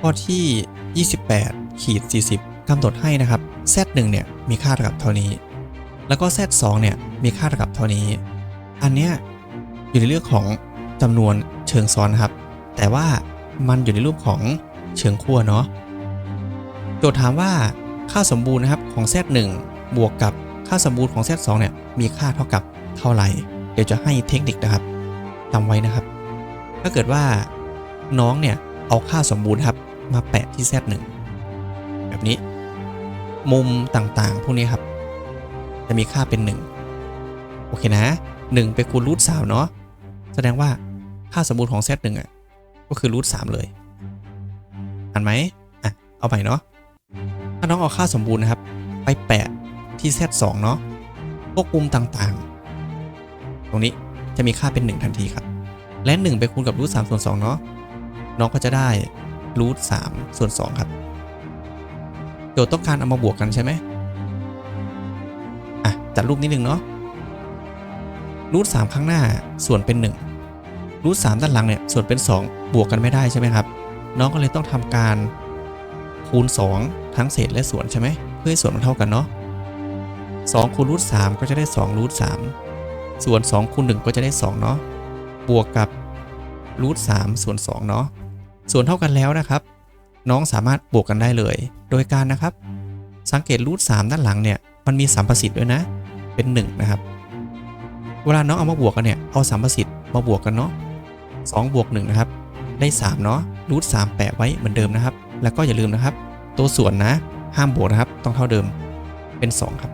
ข้อที่ 28ขีด40กำหนดให้นะครับ z1 เนี่ยมีค่าเท่ากับเท่านี้ แล้วก็ z2 เนี่ยมีค่าเท่ากับเท่านี้ อันเนี้ยอยู่ในเรื่องของจำนวนเชิงซ้อนนะครับ แต่ว่ามันอยู่ในรูปของเชิงขั้วเนาะโจทย์ถามว่าค่าสมบูรณ์นะครับของ z1 บวกกับค่าสมบูรณ์ของ z2 เนี่ยมีค่าเท่ากับเท่าไหร่ เดี๋ยวจะให้เทคนิคนะครับจำไว้นะครับ ถ้าเกิดว่าน้องเนี่ยเอาค่าสมบูรณ์ครับ มาแปะที่ z1 แบบนี้ มุมต่างๆ พวกนี้ครับ จะมีค่าเป็น 1 โอเคนะ 1 ไปคูณรูท3เนาะแสดงว่าค่าสมบูรณ์ของ z1 อะก็คือรูท3เลยอ่านไหมอะเอาใหม่เนาะถ้าน้องเอาค่าสมบูรณ์นะครับ ไปแปะที่ z2 เนาะพวกมุมต่างๆ ตรงนี้จะมีค่าเป็น 1 ทันทีครับ และ 1 ไปคูณกับรูท3ส่วน2เนาะน้องก็จะได้ รูท3ส่วน 2 ครับ โจทย์ต้องการเอามาบวกกันใช่ไหมอะ จัดรูปนิดนึงเนาะรูท3ข้างหน้าส่วนเป็น1รูท3ด้านหลังเนี่ยส่วนเป็น 2 บวกกันไม่ได้ใช่ไหมครับ น้องก็เลยต้องทำการคูณ 2 ทั้งเศษและส่วนใช่ไหมเพื่อให้ส่วนมันเท่ากันเนาะ2คูณรูท3ก็จะได้2รูท3ส่วน2คูณ1ก็จะได้2เนาะบวกกับรูท3ส่วน2เนาะ ส่วนเท่ากันแล้วนะครับ น้องสามารถบวกกันได้เลย โดยการนะครับ สังเกตรูท3ด้านหลังเนี่ยมันมีสัมประสิทธิ์ด้วยนะ เป็น 1 นะครับ เวลาน้องเอามาบวกกันเนี่ยเอาสัมประสิทธิ์มาบวกกันเนาะ2บวก1นะครับได้3เนาะรูท3แปะไว้เหมือนเดิมนะครับ แล้วก็อย่าลืมนะครับ ตัวส่วนนะห้ามบวกนะครับ ต้องเท่าเดิมเป็น 2 ครับ